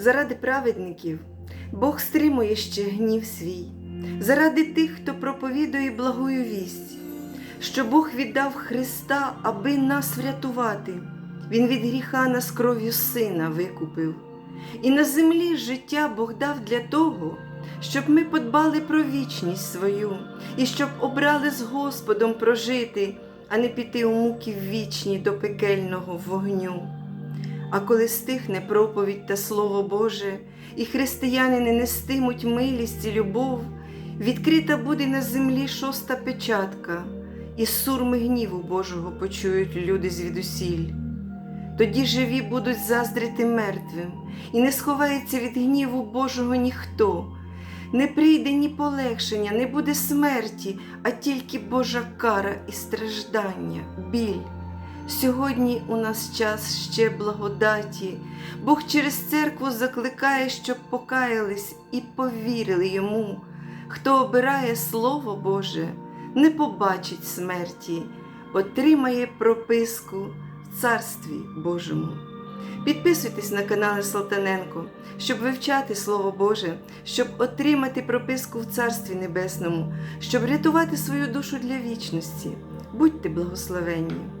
Заради праведників Бог стримує ще гнів свій, заради тих, хто проповідує благую вість, що Бог віддав Христа, аби нас врятувати. Він від гріха нас кров'ю сина викупив. І на землі життя Бог дав для того, щоб ми подбали про вічність свою і щоб обрали з Господом прожити, а не піти у муки вічні до пекельного вогню. А коли стихне проповідь та Слово Боже, і християни не нестимуть милість і любов, відкрита буде на землі шоста печатка, і сурми гніву Божого почують люди звідусіль. Тоді живі будуть заздрити мертвим, і не сховається від гніву Божого ніхто. Не прийде ні полегшення, не буде смерті, а тільки Божа кара і страждання, біль. Сьогодні у нас час ще благодаті. Бог через церкву закликає, щоб покаялись і повірили йому. Хто обирає Слово Боже, не побачить смерті, отримає прописку в Царстві Божому. Підписуйтесь на канали Салтаненко, щоб вивчати Слово Боже, щоб отримати прописку в Царстві Небесному, щоб рятувати свою душу для вічності. Будьте благословенні!